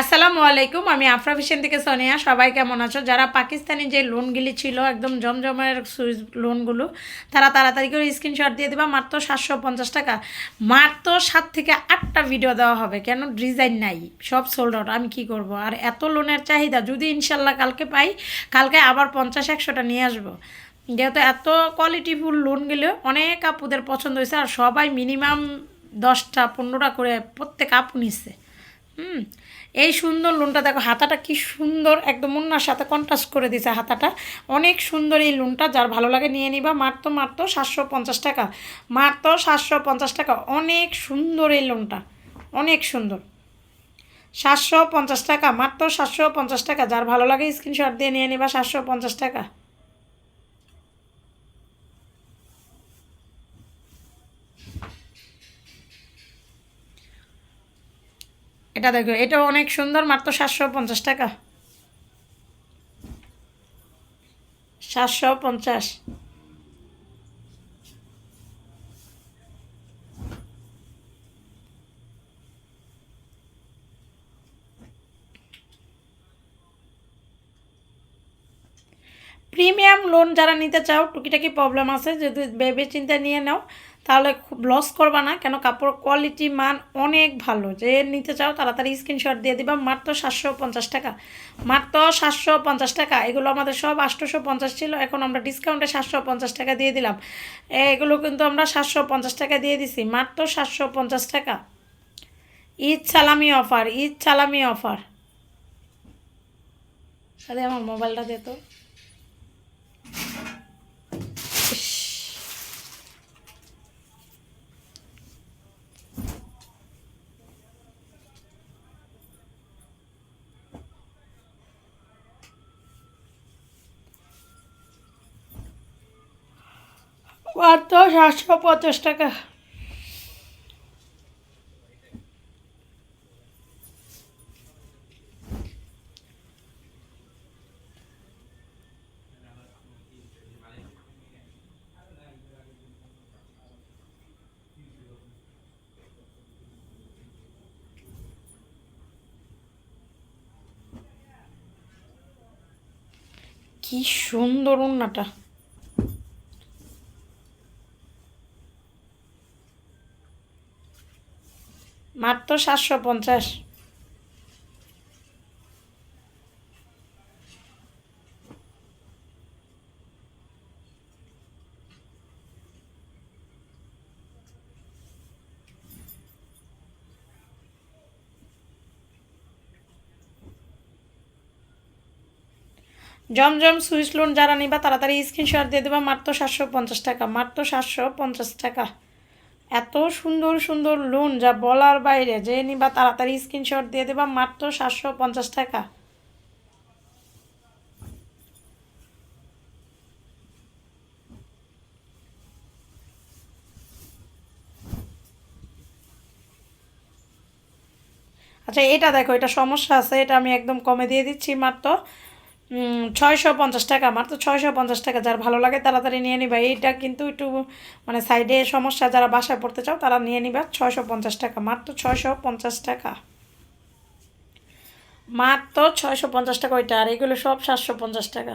আসসালামু আলাইকুম, আমি আফরা হোসেন থেকে সোনিয়া। সবাই কেমন আছো? যারা পাকিস্তানি যে লোনগুলি ছিল, একদম জমজমের সুইচ লোনগুলো তারা তাড়াতাড়ি করে স্ক্রিনশট দিয়ে দেবা। মাত্র সাতশো পঞ্চাশ টাকা। মাত্র সাত থেকে আটটা ভিডিও দেওয়া হবে। কেন? ডিজাইন নাই। সব সোল্ড আউট আমি কি করব? আর এত লোনের চাহিদা, যদি ইনশাল্লাহ কালকে পাই, কালকে আবার পঞ্চাশ, একশোটা নিয়ে আসব। যেহেতু এত কোয়ালিটিফুল লোনগুলো অনেক আপুদের পছন্দ হয়েছে। আর সবাই মিনিমাম দশটা, পনেরোটা করে প্রত্যেক আপু নিচ্ছে হুম, এই সুন্দর লোনটা দেখো, হাতাটা কি সুন্দর, একদম অন্যার সাথে কন্ট্রাস্ট করে দিছে হাতাটা। অনেক সুন্দর এই লোনটা, যার ভালো লাগে নিয়ে নিবা। মাত্র মাত্র সাতশো পঞ্চাশ টাকা। মাত্র সাতশো পঞ্চাশ টাকা। অনেক সুন্দর এই লোনটা, অনেক সুন্দর। সাতশো পঞ্চাশ টাকা মাত্র সাতশো পঞ্চাশ টাকা। যার ভালো লাগে স্ক্রিনশট দিয়ে নিয়ে নিবা, সাতশো পঞ্চাশ টাকা। এটা দেখো এটা অনেক সুন্দর মাত্র সাতশো পঞ্চাশ টাকা। সাতশো পঞ্চাশ। প্রিমিয়াম লোন যারা নিতে চাও, টুকিটাকি প্রবলেম আছে, যদি ভেবে চিন্তা নিয়ে নাও, তাহলে খুব লস করবা না, কেন কাপড় কোয়ালিটি মান অনেক ভালো। যে নিতে চাও, তাড়াতাড়ি স্ক্রিনশট দিয়ে দিবা, মাত্র সাতশো পঞ্চাশ টাকা। মাত্র সাতশো পঞ্চাশ টাকা, এগুলো আমাদের সব আটশোশো পঞ্চাশ ছিল, এখন আমরা ডিসকাউন্টে সাতশো পঞ্চাশ টাকা দিয়ে দিলাম। এগুলো কিন্তু আমরা সাতশো পঞ্চাশ টাকা দিয়ে দিছি, মাত্র সাতশো পঞ্চাশ টাকা। ঈদ সালামি অফার ঈদ সালামি অফার আমার মোবাইলটা দে তো। মাত্র সাতশো পঞ্চাশ টাকা। কি সুন্দর উন্নাটা। মাত্র সাতশো পঞ্চাশ। জমজম সুইচ লোন যারা নিবা তাড়াতাড়ি স্ক্রিনশট দিয়ে দেবা, মাত্র সাতশো পঞ্চাশ টাকা, মাত্র সাতশো পঞ্চাশ টাকা। এত সুন্দর সুন্দর লোন যা বলার বাইরে, যে নিবা তাড়াতাড়ি স্ক্রিনশট দিয়ে দেবা, মাত্র সাতশো পঞ্চাশ টাকা। আচ্ছা এটা দেখো, এটা সমস্যা আছে, এটা আমি একদম কমে দিয়ে দিচ্ছি মাত্র। ছয়শো পঞ্চাশ টাকা তো ছয়শো পঞ্চাশ টাকা যার ভালো লাগে তাড়াতাড়ি নিয়ে নিবা। এইটা কিন্তু একটু মানে সাইডে সমস্যা, যারা বাসায় পড়তে চাও তারা নিয়ে নিবা। ছয়শো পঞ্চাশ টাকা মাত্র ছয়শো পঞ্চাশ টাকা। মাত্র ছয়শো পঞ্চাশ টাকা ওইটা, আর এগুলো সব সাতশো পঞ্চাশ টাকা।